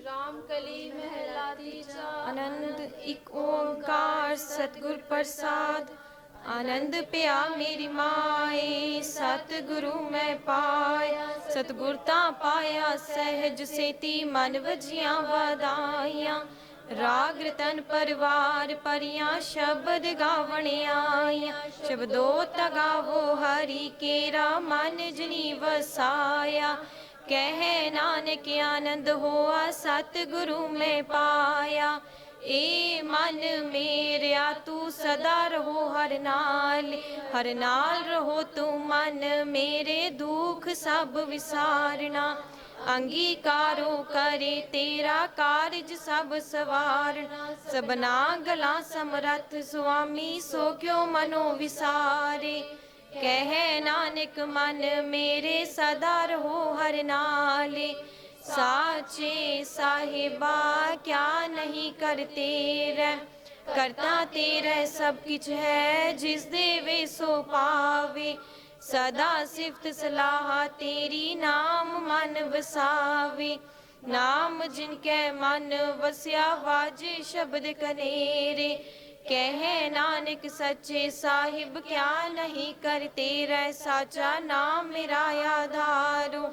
ਰਾਮ ਕਲੀ ਮਹਿਲਾ ਤੀਜਾ ਆਨੰਦ ਇੱਕ ਓੰਕਾਰ ਸਤਿਗੁਰ ਪ੍ਰਸਾਦ ਆਨੰਦ ਪਿਆ ਮੇਰੀ ਮਾਏ ਸਤਿਗੁਰੂ ਮੈਂ ਪਾਇਆ ਸਤਿਗੁਰ ਤਾਂ ਪਾਇਆ ਸਹਿਜ ਸੇਤੀ ਮਨ ਵਜੀਆਂ ਵਧਾਈਆਂ ਰਾਗ ਰਤਨ ਪਰਿਵਾਰ ਪਰੀਆਂ ਸ਼ਬਦ ਗਾਵਣ ਆਈਆਂ ਸ਼ਬਦੋ ਤਗਾਵੋ ਹਰੀ ਕੇਰਾ ਮਨ ਜਨੀ ਵਸਾਇਆ ਕਹਿ ਨਾਨਕ ਆਨੰਦ ਹੋਆ, ਸਤਿਗੁਰੂ ਮੈਂ ਪਾਇਆ। ਏ ਮਨ ਮੇਰਿਆ, ਤੂੰ ਸਦਾ ਰਹੋ ਹਰ ਨਾਲ। ਹਰ ਨਾਲ ਰਹੋ ਤੂੰ ਮਨ ਮੇਰੇ ਦੁੱਖ ਸਭ ਵਿਸਾਰਨਾ। ਅੰਗੀਕਾਰੋ ਕਰੇ ਤੇਰਾ ਕਾਰਜ ਸਭ ਸਵਾਰ ਸਬਨਾ ਗਲਾ ਸਮਰੱਥ ਸੁਆਮੀ, ਸੋ ਕਿਉ ਮਨੋ ਵਿਸਾਰੇ। ਕਹਿ ਨਾਨਕ, ਮਨ ਮੇਰੇ ਸਦਾ ਰਹੋ ਹਰ ਨਾਲੇ। ਸਾਚੇ ਸਾਹਿਬਾ, ਕਿਆ ਨਹੀਂ ਕਰਤੇ ਰਹਿ? ਕਰਤਾ ਤੇਰਾ ਸਭ ਕਿਛ ਹੈ, ਜਿਸ ਦੇ ਵੇ ਸੋ ਪਾਵੇ। ਸਦਾ ਸਿਫਤ ਸਲਾਹ, ਤੇਰੀ ਨਾਮ ਮਨ ਵਸਾਵੇ। ਨਾਮ ਜਿਨ ਕੈ ਮਨ ਵਸਿਆ, ਵਾਜੇ ਸ਼ਬਦ ਕਨੇਰੇ। ਕਹੇ ਨਾਨਕ ਸੱਚੇ ਸਾਹਿਬ, ਕਿਆ ਨਹੀਂ ਕਰਤੇ ਰਹਿ ਸਾਚਾ ਨਾਮ ਮੇਰਾ ਆਧਾਰੋ।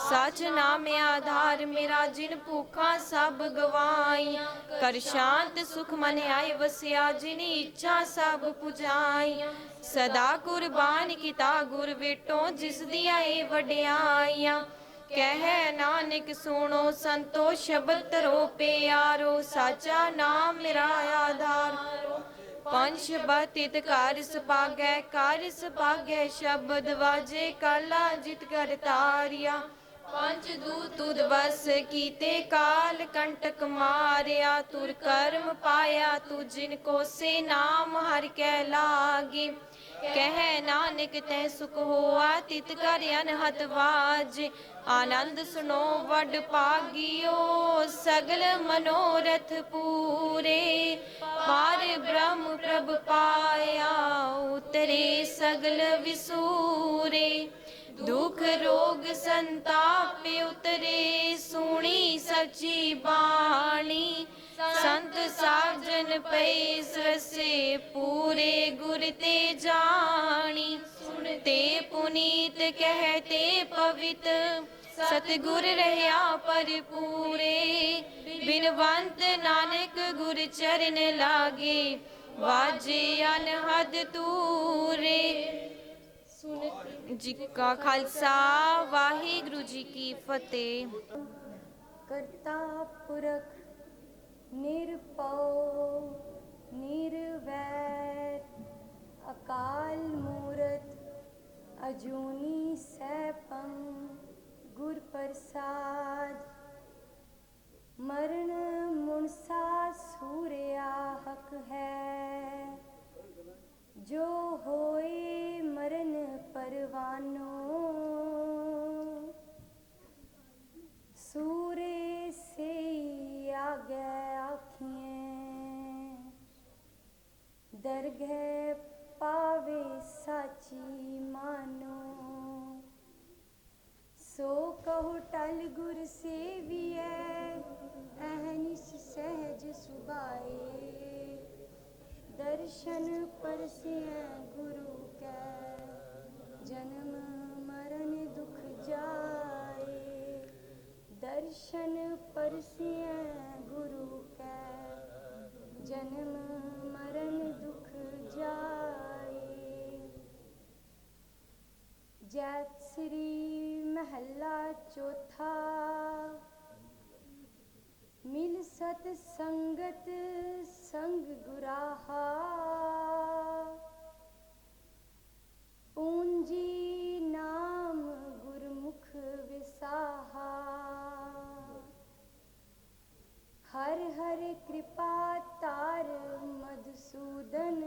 ਸਚ ਨਾਮ ਆਧਾਰ ਮੇਰਾ, ਜਿਨ ਭੁਖਾ ਸਭ ਗਵਾਈ। ਕਰ ਸ਼ਾਂਤ ਸੁਖ ਮਨ ਆਏ ਵਸਿਆ, ਜਿਨ ਇੱਛਾ ਸਭ ਪੁਜਾਈ। ਸਦਾ ਕੁਰਬਾਨ ਕੀਤਾ ਗੁਰ ਵੇਟੋ, ਜਿਸ ਦੀਆਂ ਏ ਵਡਿਆਈਆਂ। ਕਹਿ ਨਾਨਕ ਸੁਣੋ ਸੰਤੋ ਸ਼ਬਦ ਤਰੋ ਪਿਆਰੋ, ਸਾਚਾ ਨਾਮ ਮੇਰਾ ਆਧਾਰ। ਪੰਜ ਸ਼ਬਦ ਤਿਤ ਕਾਰ ਸੁਭਾਗੈ ਕਾਰ ਸੁਭਾਗੈ, ਸ਼ਬਦ ਵਾਜੇ, ਕਾਲਾ ਜਿਤ ਕਰ ਤਾਰਿਆ। ਪੰਜ ਦੂਤ ਤੁਧ ਵਸ ਕੀਤੇ, ਕਾਲ ਕੰਟਕ ਮਾਰਿਆ, ਤੁਰ ਕਰਮ ਪਾਇਆ, ਤੂ ਜਿਨ ਕੋ ਸੇ ਨਾਮ ਹਰ ਕੈ ਲਾਗੇ। ਕਹਿ ਨਾਨਕ, ਤੈ ਸੁਖ ਹੋਆ, ਤਿਤ ਕਰ ਅਨਹਤ ਵਾਜ। ਆਨੰਦ ਸੁਨੋ ਵੱਡ ਪਾਗਿਓ ਸਗਲ ਮਨੋਰਥ ਪੂਰੇ। ਪਾਰ ਬ੍ਰਹਮ ਪ੍ਰਭ ਪਾਇਆ, ਉਤਰੇ ਸਗਲ ਵਿਸੂਰੇ। ਦੁਖ ਰੋਗ ਸੰਤਾਪ ਉਤਰੇ, ਸੁਣੀ ਸੱਚੀ ਬਾਣੀ। ਸੰਤ ਸਾਜਨ ਪਈ ਸਸੇ ਪੂਰੇ ਗੁਰ ਤੇ ਜਾਣੀ। ਸੁਣਤੇ ਪੁਨੀਤ ਕਹਤੇ ਪਵਿੱਤ, ਸਤਿਗੁਰ ਰਹਾ ਪਰਪੂਰੇ ਬਿਨਵੰਤ ਨਾਨਕ ਗੁਰ ਚਰਨ ਲਾਗੇ, ਵਾਜੇ ਅਨਹਦ ਤੂਰੇ ਜੀ ਕਾ ਖਾਲਸਾ, ਵਾਹਿਗੁਰੂ ਜੀ ਕੀ ਫਤਿਹ। ਕਰਤਾ ਪੁਰਖ ਨਿਰਭਉ, ਨਿਰਵੈਰ, ਅਕਾਲ ਮੂਰਤ ਅਜੂਨੀ ਸੈਭੰ, ਗੁਰ ਪ੍ਰਸਾਦ। ਮਰਨ ਮੁਨਸਾ ਸੂਰਿਆ ਹਕ ਹੈ, ਜੋ ਹੋਏ ਪਰਵਾਨੋ। ਸੂਰੇ ਸੇ ਆਗੇ ਆਖੀਏ ਦਰਗਹਿ ਪਾਵੇ ਸਾਚੀ ਮਾਨੋ। ਸੋ ਕਹੋ ਟਲ ਗੁਰ ਸੇਵੀਐ ਅਹਨਿਸ ਸਹਿਜ ਸੁਭਾਏ। ਦਰਸ਼ਨ ਪਰਸਿਐ ਗੁਰੂ ਕੈ। ਜਨਮ ਮਰਨ ਦੁਖ ਜਾਏ। ਦਰਸ਼ਨ ਪਰਸਿਐ ਗੁਰੂ ਕੈ। ਜਨਮ ਮਰਨ ਦੁਖ ਜਾਏ। ਜੈਤ ਸ੍ਰੀ ਮਹੱਲਾ ਚੌਥਾ। ਮਿਲ ਸਤ ਸੰਗਤ ਸੰਗ ਗੁਰਾਹਾ। पूंजी नाम गुरमुख विसाहा। हर हर कृपा तार मधुसूदन।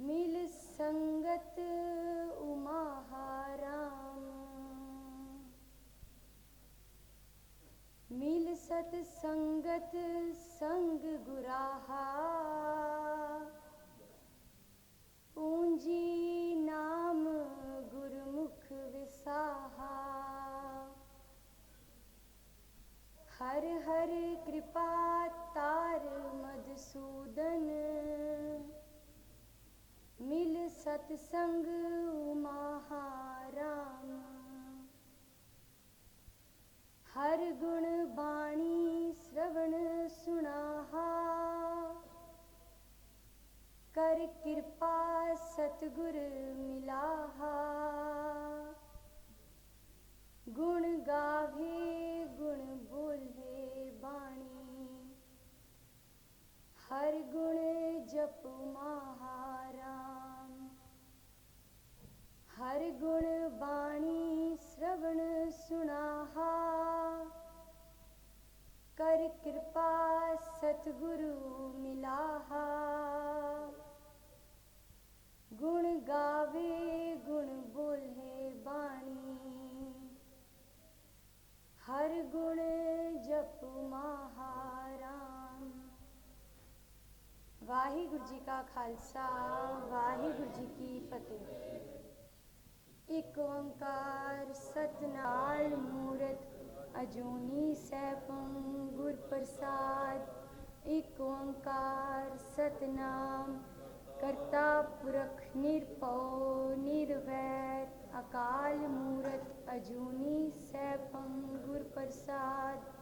मिल संगत उमाहाराम। मिल सत संगत संग गुराहा। ी नाम गुरुमुख विसाहा। हर हर कृपा तार मधुसूदन। मिल सत्संग महाराम हर गुण बाणी श्रवण सुनाहा। ਕਰ ਕਿਰਪਾ ਸਤਿਗੁਰ ਮਿਲਾਹਾ। ਗੁਣ ਗਾਵੇ ਗੁਣ ਬੋਲੇ ਬਾਣੀ। ਹਰ ਗੁਣ ਜਪ ਮਹਾਰਾ ਵਾਹਿਗੁਰੂ ਜੀ ਕਾ ਖਾਲਸਾ, ਵਾਹਿਗੁਰੂ ਜੀ ਕੀ ਫਤਿਹ। ਇਕ ਓੰਕਾਰ ਸਤਨਾਮ ਮੂਰਤ ਅਜੂਨੀ ਸੈਭੰ ਗੁਰ ਪ੍ਰਸਾਦ। ਇੱਕ ਓੰਕਾਰ ਸਤਨਾਮ ਕਰਤਾ ਪੁਰਖ ਨਿਰਭਉ ਨਿਰਵੈਰ। ਅਕਾਲ ਮੂਰਤ ਅਜੂਨੀ ਸੈਭੰ ਗੁਰ ਪ੍ਰਸਾਦ।